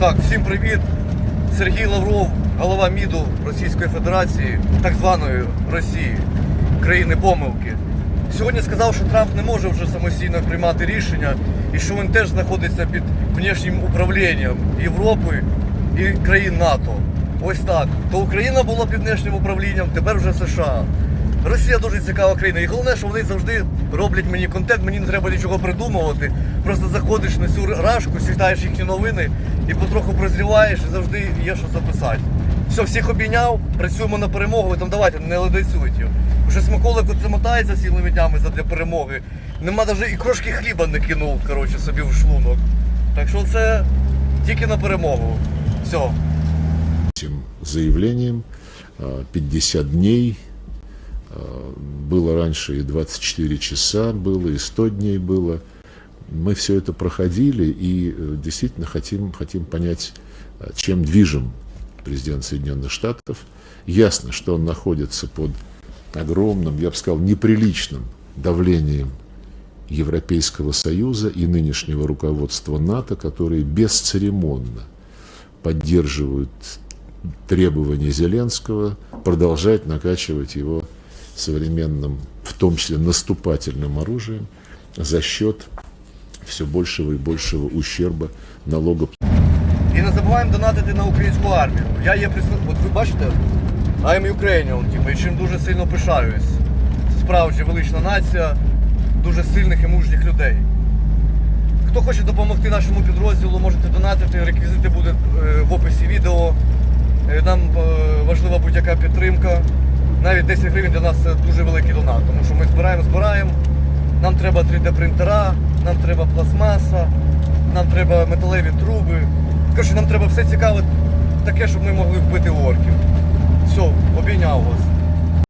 Так, всім привіт. Сергій Лавров, голова МІДу Російської Федерації, так званої Росії, країни помилки. Сьогодні сказав, що Трамп не може вже самостійно приймати рішення і що він теж знаходиться під внішнім управлінням Європи і країн НАТО. Ось так. То Україна була під внішнім управлінням, тепер вже США. Росія дуже цікава країна. І головне, що вони завжди роблять мені контент, мені не треба нічого придумувати. Просто заходиш на цю рашку, читаєш їхні новини і потроху прозріваєш і завжди є що записати. Все, всіх обійняв, працюємо на перемогу, ви там давайте, не ледацюйте. Вже смаколик от замотається цілими днями задля перемоги. Нема навіть і крошки хліба не кинув коротше, собі в шлунок. Так що це тільки на перемогу. Все. этим заявлением. А, 50 дней. Было раньше и 24 часа было, и 100 дней было. Мы все это проходили и э, действительно хотим, хотим понять, а, чем движим президент Соединенных Штатов. Ясно, что он находится под огромным, я бы сказал, неприличным давлением Европейского Союза и нынешнего руководства НАТО, которые бесцеремонно поддерживают требования Зеленского продолжать накачивать его современным, в том числе наступательным оружием за счет все большего и большего ущерба налогоплательщиков. І не забуваємо донатити на українську армію. Я є представник. От ви бачите, I'm Ukrainian, типу, і чим дуже сильно пишаюсь. Це справді велична нація, дуже сильних і мужніх людей. Хто хоче допомогти нашому підрозділу, можете донатити, реквізити будуть е, в описі відео. Е, Нам е, важлива будь-яка підтримка. Навіть 10 гривень для нас це дуже великий донат, тому що ми збираємо, збираємо. Нам треба 3D-принтера, нам треба пластмаса, нам треба металеві труби. Коротше, нам треба все цікаве таке, щоб ми могли вбити орків. Все, обійняв вас.